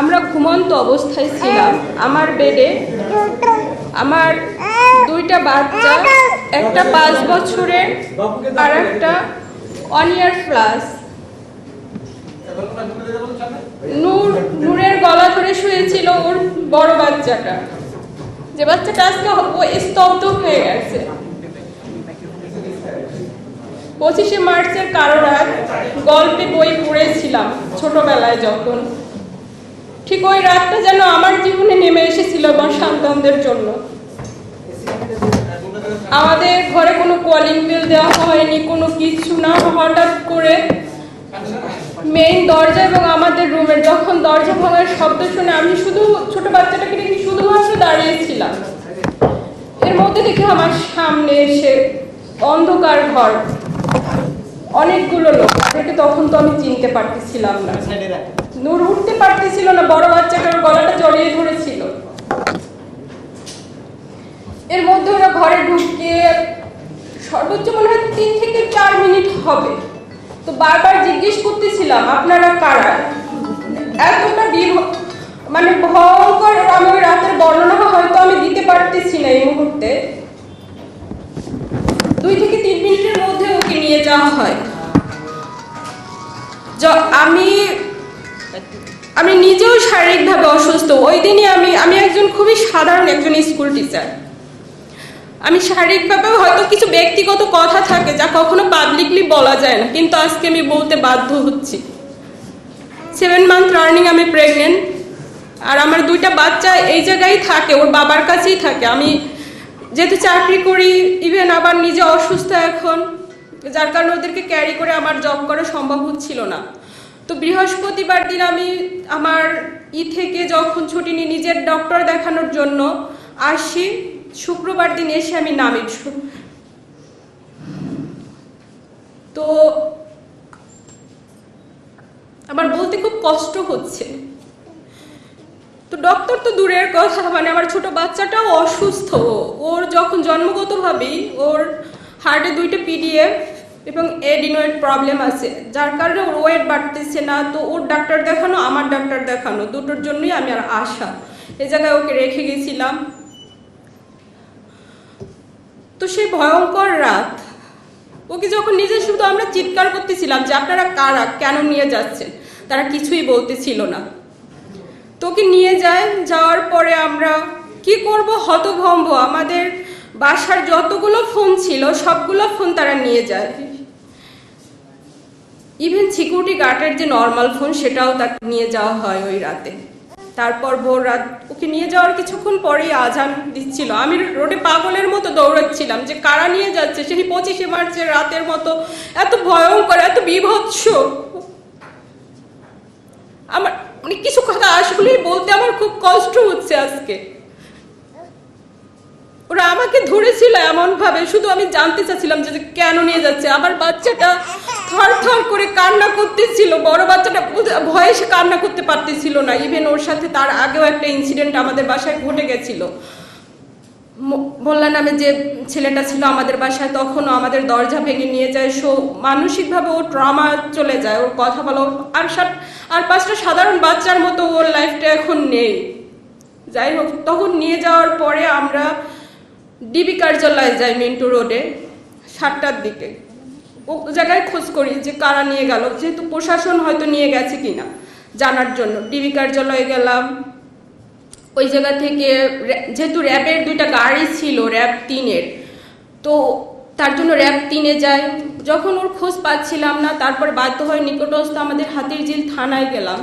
আমরা ঘুমন্ত অবস্থায় ছিলাম। আমার বেডে আমার দুইটা বাচ্চা, একটা পাঁচ বছরের আর একটা ওয়ান ইয়ার প্লাস নূর, নূরের গলা ধরে শুয়েছিল ওর বড় বাচ্চাটা। যে বাচ্চাটা আজকে ও স্তব্ধ হয়ে গেছে। পঁচিশে মার্চের কারও গল্পে বই পড়েছিলাম ছোটবেলায় যখন। ঠিক ওই রাতটা যেন আমার জীবনে নেমে এসেছিল আমার সন্তানদের জন্য। আমাদের ঘরে কোনো কলিং বিল দেওয়া হয়নি, কোনো কিছু না। হঠাৎ করে মেইন দরজা এবং আমাদের রুমের যখন দরজা ভাঙার শব্দ শুনে আমি শুধু ছোট বাচ্চাটাকে দেখে শুধুমাত্র দাঁড়িয়েছিলাম। এর মধ্যে দেখে আমার সামনে এসে অন্ধকার ঘর। অনেকগুলো লোক তাদেরকে তখন তো আমি চিনতে পারতেছিলাম না। নূর উঠতে পারতেছিল না বড় বাচ্চাটার গলাটা জড়িয়ে ধরেছিল। এর মধ্যে ওরা ঘরে ঢুকে সর্বোচ্চ মনে হয় তিন থেকে চার মিনিট হবে। তো বারবার জিজ্ঞেস করতেছিলাম আপনারা কারা? এতটা বিভ মানে ভয়ঙ্কর আমি রাতের বর্ণনা হয়তো আমি দিতে পারতেছি না এই মুহূর্তে। দুই থেকে তিন মিনিটের মধ্যে ওকে নিয়ে যাওয়া হয়। আমি আমি নিজেও শারীরিকভাবে অসুস্থ। ওই দিনই আমি আমি একজন খুবই সাধারণ একজন স্কুল টিচার। আমি শারীরিকভাবে হয়তো কিছু ব্যক্তিগত কথা থাকে যা কখনো পাবলিকলি বলা যায় না, কিন্তু আজকে আমি বলতে বাধ্য হচ্ছি। সেভেন মান্থ রার্নিং আমি প্রেগনেন্ট, আর আমার দুইটা বাচ্চা এই জায়গায় থাকে, ওর বাবার কাছেই থাকে। আমি যেহেতু চাকরি করি ইভেন আবার নিজে অসুস্থ এখন, যার কারণে ওদেরকে ক্যারি করে আমার জব করা সম্ভব হচ্ছিল না। তো বৃহস্পতিবার দিন আমি আমার ই থেকে যখন ছুটি নিই নিজের ডক্টর দেখানোর জন্য, আসি। শুক্রবার দিন এসে আমি নামি। তো আমার বলতে খুব কষ্ট হচ্ছে। তো ডক্টর তো দূরের কথা মানে আমার ছোট বাচ্চাটাও অসুস্থ। ওর যখন জন্মগতভাবেই ওর হার্টে দুইটা পিডিএফ এবং এডিনয়েড প্রবলেম আছে, যার কারণে ওর ওয়েট বাড়তেছে না। তো ওর ডাক্তার দেখানো, আমার ডাক্তার দেখানো, দুটোর জন্যই আমি আর আশা এ জায়গায় ওকে রেখে গেছিলাম। তো সেই ভয়ঙ্কর রাত, ওকে যখন নিজে শুধু আমরা চিৎকার করতেছিলাম যে আপনারা কারা, কেন নিয়ে যাচ্ছেন, তারা কিছুই বলতেছিল না। তোকে নিয়ে যায়, যাওয়ার পরে আমরা কি করব? হতভম্ব। আমাদের বাসার যতগুলো ফোন ছিল, সবগুলো ফোন তারা নিয়ে যায়। ইভেন সিকিউরিটি গার্ডের যে নর্মাল ফোন সেটাও তাকে নিয়ে যাওয়া হয় ওই রাতে। তারপর ভোর রাত ওকে নিয়ে যাওয়ার কিছুক্ষণ পরেই আজান দিচ্ছিল। আমি রোডে পাগলের মতো দৌড়াচ্ছিলাম যে কারা নিয়ে যাচ্ছে? সেই পঁচিশে মার্চের রাতের মতো। এত ভয়ঙ্কর, এত বিভৎস। আমার মানে কিছু কথা আসলেই বলতে আমার খুব কষ্ট হচ্ছে আজকে। ওরা আমাকে ধরেছিল এমন ভাবে শুধু আমি জানতে চাচ্ছিলাম যে কেন নিয়ে যাচ্ছে। আমার বাচ্চাটা থর থর করে কান্না করতেছিল, বড় বাচ্চাটা ভয়েসে কান্না করতে পারতেছিল না। ইভেন ওর সাথে তার আগেও একটা ইনসিডেন্ট আমাদের বাসায় ঘটে গেছিল। মোল্লা নামে যে ছেলেটা ছিল আমাদের বাসায়, তখনও আমাদের দরজা ভেঙে নিয়ে যায়, সো মানসিকভাবে ও ট্রমা চলে যায়, ওর কথা বলো আর সাত আর পাঁচটা সাধারণ বাচ্চার মতো ওর লাইফটা এখন নেই। যাই হোক, তখন নিয়ে যাওয়ার পরে আমরা ডিবি কার্যালয়ে যাই মিন্টু রোডে, সাতটার দিকে। ও জায়গায় খোঁজ করি যে কারা নিয়ে গেল, যেহেতু প্রশাসন হয়তো নিয়ে গেছে কিনা জানার জন্য। ডিবি কার্যালয়ে গেলাম ওই জায়গা থেকে যেহেতু র্যাবের দুইটা গাড়ি ছিল র্যাব তিনের, তো তার জন্য র্যাব তিনে যায়। যখন ওর খোঁজ পাচ্ছিলাম না, তারপর বাধ্য হয়ে নিকটস্থ আমাদের হাতির ঝিল থানায় গেলাম।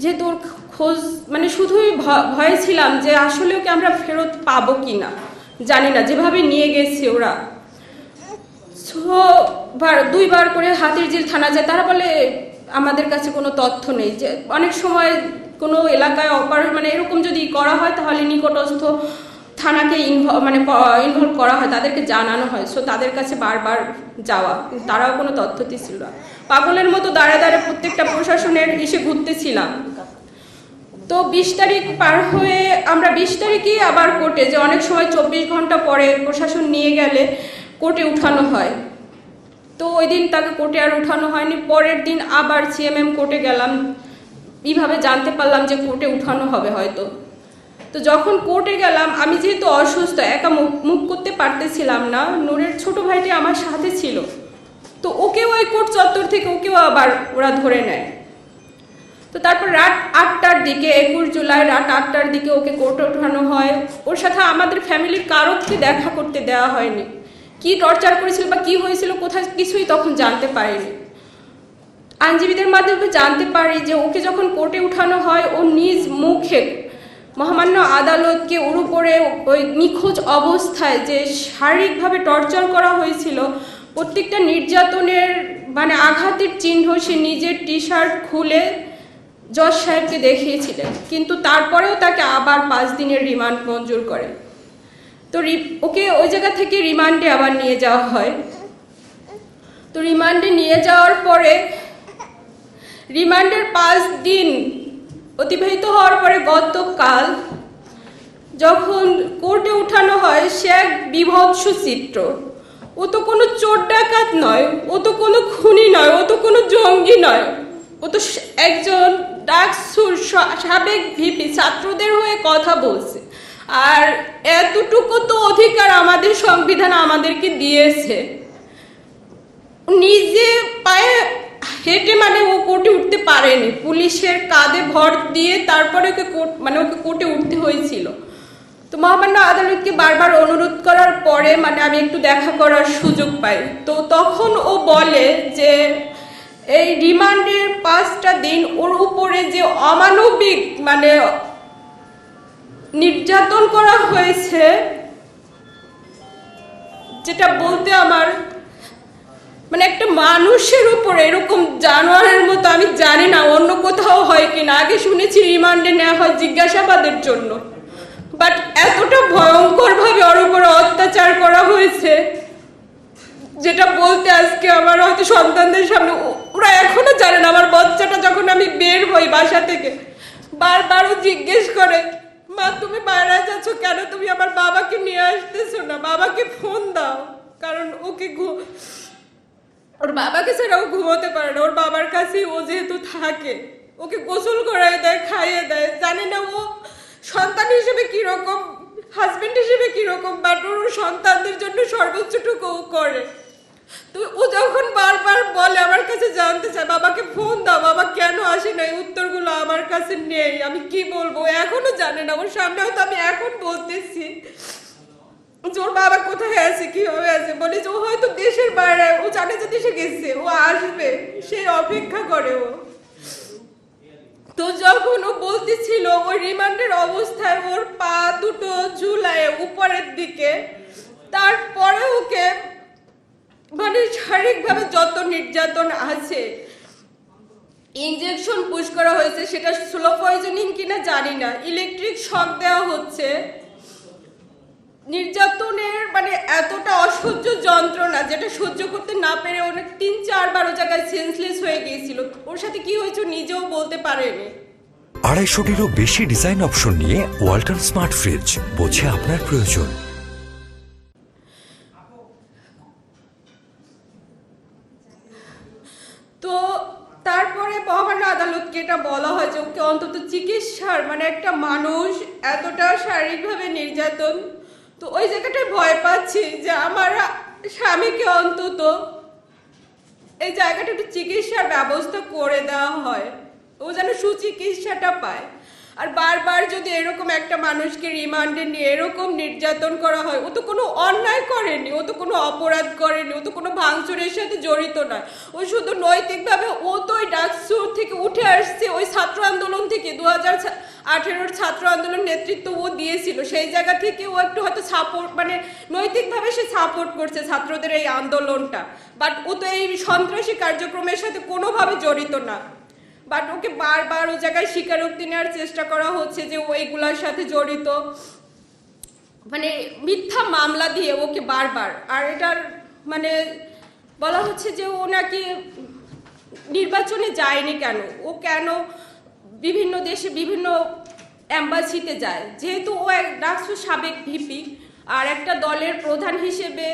যেহেতু ওর খোঁজ মানে শুধুই ভয়ে ছিলাম যে আসলে ওকে আমরা ফেরত পাবো কি না, জানি না, যেভাবে নিয়ে গেছে ওরা। সো, বার, দুইবার করে হাতির ঝিল থানা যায়, তারা বলে, আমাদের কাছে কোনো তথ্য নেই। যে, অনেক সময় কোনো এলাকায় অপার মানে এরকম যদি করা হয়, তাহলে নিকটস্থ থানাকে ইনভলভ মানে ইনভলভ করা হয়, তাদেরকে জানানো হয়। সো তাদের কাছে বারবার যাওয়া। তারাও কোনো তথ্য দিচ্ছিল না। পাগলের মতো দাঁড়ে দাঁড়ে প্রত্যেকটা প্রশাসনের এসে ঘুরতেছিলাম। তো বিশ তারিখ পার হয়ে, আমরা বিশ তারিখই আবার কোর্টে যে অনেক সময় চব্বিশ ঘণ্টা পরে প্রশাসন নিয়ে গেলে কোর্টে উঠানো হয়। তো ওই দিন তাকে কোর্টে আর উঠানো হয়নি। পরের দিন আবার সিএমএম কোর্টে গেলাম। এইভাবে জানতে পারলাম যে কোর্টে উঠানো হবে হয়তো। তো যখন কোর্টে গেলাম, আমি যেহেতু অসুস্থ, একা মুখ করতে পারতেছিলাম না, নূরের ছোট ভাইটি আমার সাথে ছিল। তো ওকেও ওই কোর্ট চত্বর থেকে ওকেও আবার ওরা ধরে নেয়। তো তারপর রাত আটটার দিকে, একুশ জুলাই রাত আটটার দিকে ওকে কোর্টে ওঠানো হয়। ওর সাথে আমাদের ফ্যামিলির কারোকে দেখা করতে দেওয়া হয়নি। কি টর্চার করেছিল বা কি হয়েছিল কোথায় কিছুই তখন জানতে পারিনি। আইনজীবীদের মাধ্যমে জানতে পারি যে ওকে যখন কোর্টে উঠানো হয়, ও নিজ মুখে মহামান্য আদালতকে ওর উপরে ওই নিখোঁজ অবস্থায় যে শারীরিকভাবে টর্চার করা হয়েছিল, প্রত্যেকটা নির্যাতনের মানে আঘাতের চিহ্ন সে নিজের টি শার্ট খুলে জজ সাহেবকে দেখিয়েছিলেন। কিন্তু তারপরেও তাকে আবার পাঁচ দিনের রিমান্ড মঞ্জুর করে। তো ওকে ওই জায়গা থেকে রিমান্ডে আবার নিয়ে যাওয়া হয়। তো রিমান্ডে নিয়ে যাওয়ার পরে রিমান্ডের পাঁচ দিন অতিবাহিত হওয়ার পরে গতকাল যখন কোর্টে উঠানো হয়, সে এক বিভৎস চিত্র। ও তো কোনো চোর ডাকাত নয়, ও তো কোনো খুনি নয়, ও তো কোনো জঙ্গি নয়। ও তো একজন ডাকসুর সাবেক ভিপি, ছাত্রদের হয়ে কথা বলছে। আর এতটুকু তো অধিকার আমাদের সংবিধান আমাদেরকে দিয়েছে। নিজে পায়ে হেঁটে মানে ও কোর্টে উঠতে পারেনি। পুলিশের কাঁধে ভর দিয়ে তারপরে ওকে কোর্ট মানে ওকে কোর্টে উঠতে হয়েছিল। তো মহামান্য আদালতকে বারবার অনুরোধ করার পরে মানে আমি একটু দেখা করার সুযোগ পাই। তো তখন ও বলে যে, এই রিমান্ডের পাঁচটা দিন ওর উপরে যে অমানবিক মানে নির্যাতন করা হয়েছে, যেটা বলতে আমার মানে একটা মানুষের উপরে এরকম জানোয়ারের মতো আমি জানি না অন্য কোথাও হয় কিনা। আগে শুনেছি রিমান্ডে নেওয়া হয় জিজ্ঞাসাবাদের জন্য। বাট এতটা ভয়ঙ্কর ভাবে ওর উপরে অত্যাচার করা হয়েছে, যেটা বলতে আজকে আমার হয়তো সন্তানদের সামনে ওরা এখনও জানে না। আমার বাচ্চাটা যখন আমি বের হই বাসা থেকে বারবারও জিজ্ঞেস করে, মা, তুমি বাইরে যাচ্ছ কেন? তুমি আমার বাবাকে নিয়ে আসতেছো না। বাবাকে ফোন দাও, কারণ ওকে ওর বাবাকে ছাড়া ও ঘুমোতে পারে না। ওর বাবার কাছেই ও যেহেতু থাকে, ওকে গোসল করায় দেয়, খাইয়ে দেয়। জানি না ও সন্তান হিসেবে কীরকম হাজবেন্ড হিসেবে কীরকম বাট ওর সন্তানদের জন্য সর্বোচ্চটুকু ও করে। তো ও যখন বারবার বলে, আমার কাছে জানতে চায়, বাবাকে ফোন দাও, বাবা কেন আসে না এই উত্তরগুলো আমার কাছে নেই, আমি কি বলব? এখনও জানে না। ওর সামনে হয়তো আমি এখন বলতেছি। যে ওর বাবা কোথায় আছে? কীভাবে আছে? বলে যে, ও হয়তো দেশের বাইরে, ও জানে যে দেশে গেছে, ও আসবে, সে অপেক্ষা করে ও। তো যখন ও বলতেছিল, ওই রিমান্ডের অবস্থায় ওর পা দুটো ঝুলায় উপরের দিকে, তারপরে ওকে মানে শারীরিকভাবে যত নির্যাতন আছে ইঞ্জেকশন পুশ করা হয়েছে, সেটা স্লো পয়জনিং কিনা জানি না ইলেকট্রিক শক দেওয়া হচ্ছে নির্যাতনের মানে এতটা অসহ্য যন্ত্রণা যেটা সহ্য করতে না পেরে অনেক তিন চারবার ও জায়গায় সেন্সলেস হয়ে গিয়েছিল। ওর সাথে কি হয়েছে নিজেও বলতে পারেনি। আড়াইশোটিরও বেশি ডিজাইন অপশন নিয়ে ওয়াল্টন স্মার্ট ফ্রিজ বোঝে আপনার প্রয়োজন। তো তারপরে মহামান্য আদালতকে এটা বলা হয় যে ওকে অন্তত চিকিৎসার মানে একটা মানুষ এতটা শারীরিকভাবে নির্যাতন তো ওই জায়গাটায় ভয় পাচ্ছি যে আমার স্বামীকে অন্তত এই জায়গাটা একটু চিকিৎসার ব্যবস্থা করে দেওয়া হয়। ও যেন সুচিকিৎসাটা পায়। আর বারবার যদি এরকম একটা মানুষকে রিমান্ডে নিয়ে এরকম নির্যাতন করা হয়, ও তো কোনো অন্যায় করেনি, ও তো কোনো অপরাধ করেনি, ও তো কোনো ভাঙচুরের সাথে জড়িত নয়। ও শুধু নৈতিকভাবে ও তো ওই ডাকসুর থেকে উঠে আসছে, ওই ছাত্র আন্দোলন থেকে দু হাজার আঠেরোর ছাত্র আন্দোলন নেতৃত্ব ও দিয়েছিল। সেই জায়গা থেকে ও একটু হয়তো সাপোর্ট মানে নৈতিকভাবে সে সাপোর্ট করছে ছাত্রদের এই আন্দোলনটা। বাট ও তো এই সন্ত্রাসী কার্যক্রমের সাথে কোনোভাবে জড়িত না। বাট ওকে বারবার ও জায়গায় স্বীকারোক্তি নেওয়ার চেষ্টা করা হচ্ছে যে ও এইগুলার সাথে জড়িত। মানে মিথ্যা মামলা দিয়ে ওকে বারবার। আর এটার মানে বলা হচ্ছে যে ও নাকি নির্বাচনে যায়নি কেন? ও কেন বিভিন্ন দেশে বিভিন্ন অ্যাম্বাসিতে যায়। যেহেতু ও এক ডাকসু সাবেক ভিপি আর একটা দলের প্রধান হিসেবে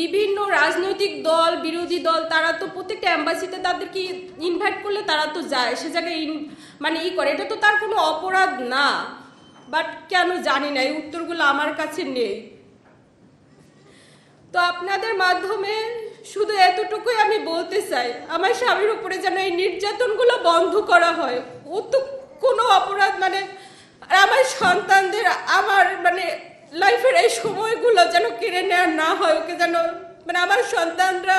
বিভিন্ন রাজনৈতিক দল, বিরোধী দল, তারা তো প্রত্যেকটা অ্যাম্বাসিতে তাদেরকে ইনভাইট করলে তারা তো যায়, সে জায়গায় মানে ই করে। এটা তো তার কোনো অপরাধ না। বাট কেন জানি না, এই উত্তরগুলো আমার কাছে নেই। তো আপনাদের মাধ্যমে শুধু এতটুকুই আমি বলতে চাই, আমার স্বামীর উপরে যেন এই নির্যাতনগুলো বন্ধ করা হয়। ও তো কোনো অপরাধ মানে আর আমার সন্তানদের, আমার মানে লাইফের এই সময়গুলো যেন কেড়ে নেওয়া না হয়, ওকে যেন মানে আমার সন্তানরা,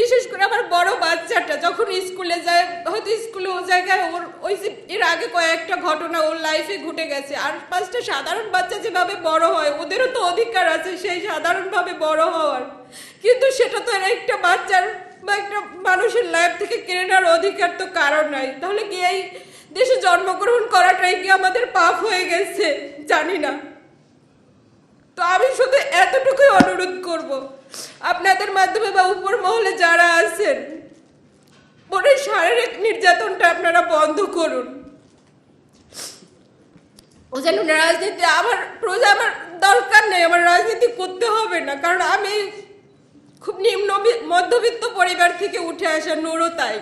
বিশেষ করে আমার বড় বাচ্চাটা যখন স্কুলে যায়, হয়তো স্কুলে ও জায়গায় ওর, ওই যে এর আগে কয়েকটা ঘটনা ওর লাইফে ঘটে গেছে। আর পাঁচটা সাধারণ বাচ্চা যেভাবে বড় হয়, ওদেরও তো অধিকার আছে সেই সাধারণভাবে বড় হওয়ার। কিন্তু সেটা তো একটা বাচ্চার বা একটা মানুষের লাইফ থেকে কেড়ে নেওয়ার অধিকার তো কারণ নাই। তাহলে কি এই দেশে জন্মগ্রহণ করাটাই কি আমাদের পাপ হয়ে গেছে? জানি না। তো আমি শুধু এতটুকুই অনুরোধ করব। আপনাদের মাধ্যমে বা উপর মহলে যারা আছেন ওদের শারীরিক নির্যাতনটা আপনারা বন্ধ করুন। ও যেন রাজনীতি, আমার প্রজা, আমার দরকার নেই, আমার রাজনীতি করতে হবে না। কারণ আমি খুব নিম্ন মধ্যবিত্ত পরিবার থেকে উঠে আসা নুরো তাই।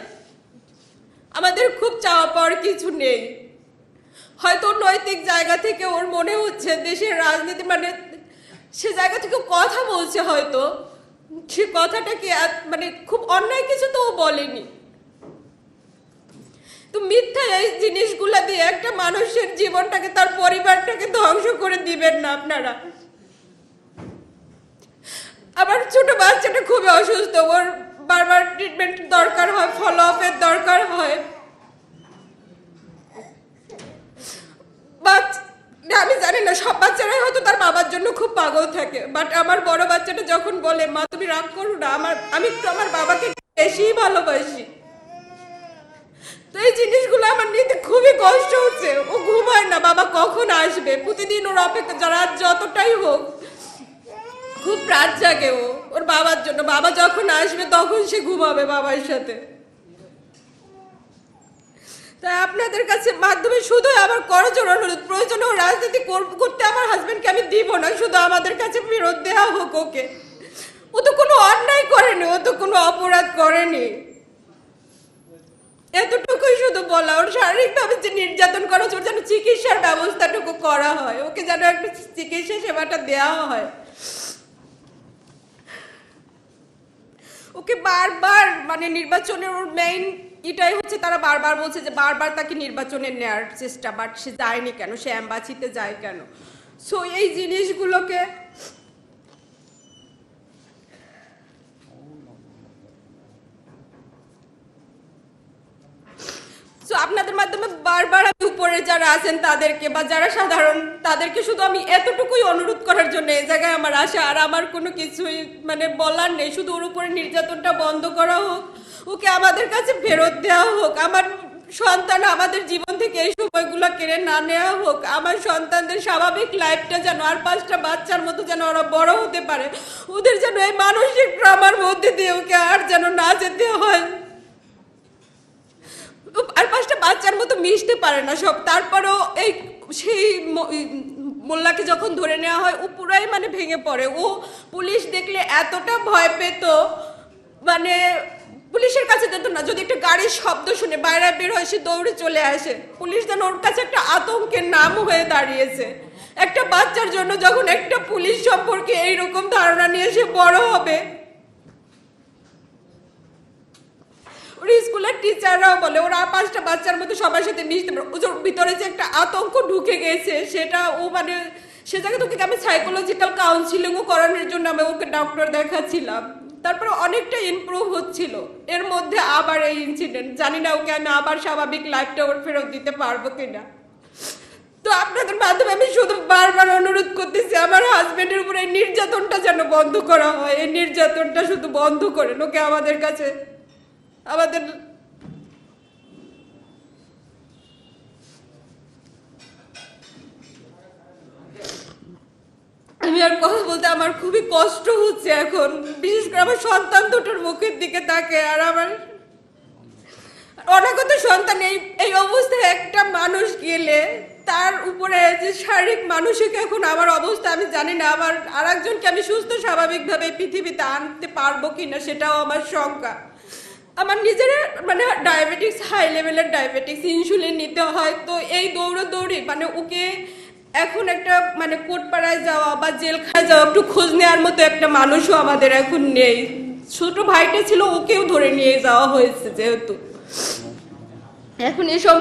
আমাদের খুব চাওয়া পাওয়ার কিছু নেই। হয়তো নৈতিক জায়গা থেকে ওর মনে হচ্ছে দেশের রাজনীতি মানে সে জায়গা থেকে কথা বলছে হয়তো। সে কথাটা কি মানে খুব অন্যায় কিছু তো ও বলেনি। তো মিথ্যা এই জিনিসগুলা দিয়ে একটা মানুষের জীবনটাকে তার পরিবারটাকে ধ্বংস করে দিবেন না আপনারা। আবার ছোট বাচ্চাটা খুবই অসুস্থ, ওর বারবার ট্রিটমেন্ট দরকার হয় ফলো আপের দরকার হয়। আমি জানি না, সব বাচ্চারাই হয়তো তার বাবার জন্য খুব পাগল থাকে বাট আমার বড় বাচ্চাটা যখন বলে, মা, তুমি রাগ করো না, আমার, আমি একটু আমার বাবাকে বেশিই ভালোবাসি। তো এই জিনিসগুলো আমার নিতে খুবই কষ্ট হচ্ছে, ও ঘুমায় না, বাবা কখন আসবে? প্রতিদিন ওর অপেক্ষা, যারা যতটাই হোক খুব রাত জাগে ও। ওর বাবার জন্য। বাবা যখন আসবে, তখন সে ঘুমাবে বাবার সাথে। তাই আপনাদের কাছে মাধ্যমে শুধু আমার করজোর অনুরোধ, প্রয়োজন ও রাজনীতি কর- করতে আমার হাজবেন্ডকে আমি দিব না। শুধু আমাদের কাছে ফেরত দেওয়া হোক ওকে। ও তো কোনো অন্যায় করেনি, ও তো কোনো অপরাধ করেনি। এতটুকুই শুধু বলা। ওর শারীরিকভাবে যে নির্যাতন করা ওর যেন চিকিৎসার ব্যবস্থাটুকু করা হয়। ওকে যেন একটু চিকিৎসা সেবাটা দেওয়া হয়। ওকে বারবার মানে নির্বাচনের ওর মেইন এটাই হচ্ছে তারা বারবার বলছে যে বারবার তাকে নির্বাচনে নেওয়ার চেষ্টা বাট সে যায়নি কেন? সে অ্যাম্বাসিতে যায় কেন? সো এই জিনিসগুলোকে আপনাদের মাধ্যমে বারবার আমি উপরে যারা আছেন তাদেরকে বা যারা সাধারণ, তাদেরকে শুধু আমি এতটুকুই অনুরোধ করার জন্য এই জায়গায় আমার আসা আর আমার কোনো কিছুই মানে বলার নেই। শুধু ওর উপরে নির্যাতনটা বন্ধ করা হোক, ওকে আমাদের কাছে ফেরত দেওয়া হোক, আমার সন্তান আমাদের জীবন থেকে এই সময়গুলো কেড়ে না নেওয়া হোক, আমার সন্তানদের স্বাভাবিক লাইফটা যেন আর পাঁচটা বাচ্চার মতো যেন ওরা বড় হতে পারে, ওদের যেন এই মানসিক ট্রমার মধ্যে দিয়ে ওকে আর যেন না যেতে হয়। আর পাঁচটা বাচ্চার মতো মিশতে পারে না সব। তারপরেও এই সেই মোল্লাকে যখন ধরে নেওয়া হয়, ও পুরাই মানে ভেঙে পড়ে। ও পুলিশ দেখলে এতটা ভয় পেত মানে পুলিশের কাছে যেত না। যদি একটা গাড়ির শব্দ শুনে বাইরে বের হয়, সে দৌড়ে চলে আসে। পুলিশ যেন ওর কাছে একটা আতঙ্কের নাম হয়ে দাঁড়িয়েছে। একটা বাচ্চার জন্য যখন একটা পুলিশ সম্পর্কে এইরকম ধারণা নিয়ে সে বড় হবে ওর স্কুলের টিচাররাও বলে, ওরা পাঁচটা বাচ্চার মতো সবার সাথে মিশতে পারে। ওর ভিতরে যে একটা আতঙ্ক ঢুকে গেছে, সেটা ও মানে সে জায়গায় তোকে আমি সাইকোলজিক্যাল কাউন্সিলিংও করানোর জন্য আমি ওকে ডক্টর দেখাচ্ছিলাম। তারপরে অনেকটা ইমপ্রুভ হচ্ছিল। এর মধ্যে আবার এই ইনসিডেন্ট জানি না ওকে আমি আবার স্বাভাবিক লাইফটা ওর ফেরত দিতে পারব কিনা। তো আপনাদের মাধ্যমে আমি শুধু বারবার অনুরোধ করতেছি, আমার হাজবেন্ডের উপরে নির্যাতনটা যেন বন্ধ করা হয়। এই নির্যাতনটা শুধু বন্ধ করেন। ওকে আমাদের কাছে আমাদের আমি আর কথা বলতে আমার খুবই কষ্ট হচ্ছে এখন। বিশেষ করে আমার সন্তান দুটোর মুখের দিকে তাকে আর আমার অনাগত সন্তান এই এই অবস্থায় একটা মানুষ গেলে তার উপরে যে শারীরিক মানসিক এখন আমার অবস্থা আমি জানি না, আবার আর একজনকে আমি সুস্থ স্বাভাবিকভাবে পৃথিবীতে আনতে পারব কিনা সেটাও আমার শঙ্কা। আমার নিজের মানে ডায়াবেটিক্স হাই লেভেলের ডায়াবেটিক্স ইনসুলিন নিতে হয়। তো এই দৌড়াদৌড়ি মানে ওকে এখন একটা মানে কোটপাড়ায় যাওয়া বা জেলখানায় যাওয়া একটু খোঁজ নেওয়ার মতো একটা মানুষও আমাদের এখন নেই। ছোট ভাইটা ছিল, ওকেও ধরে নিয়ে যাওয়া হয়েছে যেহেতু। এখন এসব